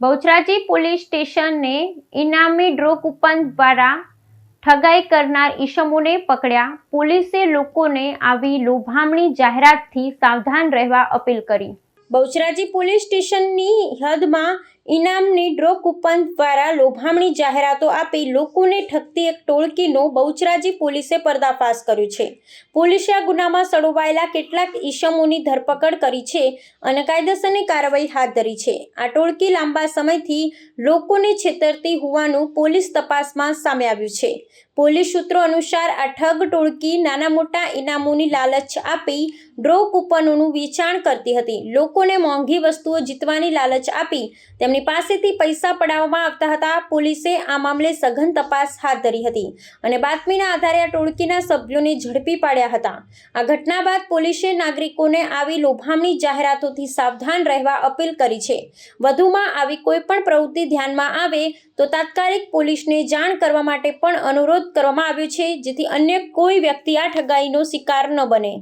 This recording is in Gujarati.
બહુચરાજી પોલીસ સ્ટેશને ઇનામી ડ્રો કૂપન દ્વારા ઠગાઈ કરનાર ઈસમોને પકડ્યા. પોલીસે લોકોને આવી લોભામણી જાહેરાતથી સાવધાન રહેવા અપીલ કરી. બહુચરાજી પોલીસ સ્ટેશનની હદમાં ઇનામની ડ્રો કૂપન દ્વારા લોભામણી જાહેરાતો આપી લોકોને ઠગતી એક ટોળકીનો બહુચરાજી પોલીસે પર્દાફાશ કર્યો છે. પોલીસે આ ગુનામાં સડોવાયેલા કેટલાક ઈસમોની ધરપકડ કરી છે અને કાયદેસરની કાર્યવાહી હાથ ધરી છે. આ ટોળકી લાંબા સમયથી લોકોને છેતરતી હોવાનું પોલીસ તપાસમાં સામે આવ્યું છે. પોલીસ સૂત્રો અનુસાર આ ઠગ ટોળકી નાના મોટા ઇનામોની લાલચ આપી ડ્રો કૂપનોનું વેચાણ કરતી હતી. લોકોને મોંઘી વસ્તુઓ જીતવાની લાલચ આપી તેમની પાસેથી પૈસા પડાવવામાં આવતા હતા. પોલીસે આ મામલે સઘન તપાસ હાથ ધરી હતી અને બાતમીના આધારે આ ટોળકીના સભ્યોને ઝડપી પાડ્યા હતા. આ ઘટના બાદ પોલીસે નાગરિકોને આવી લોભામણી જાહેરાતોથી સાવધાન રહેવા અપીલ કરી છે. વધુમાં આવી કોઈ પણ પ્રવૃત્તિ ધ્યાનમાં આવે તો તાત્કાલિક પોલીસને જાણ કરવા માટે પણ અનુરોધ કરવામાં આવ્યો છે, જેથી અન્ય કોઈ વ્યક્તિ આ ઠગાઈનો શિકાર ન બને.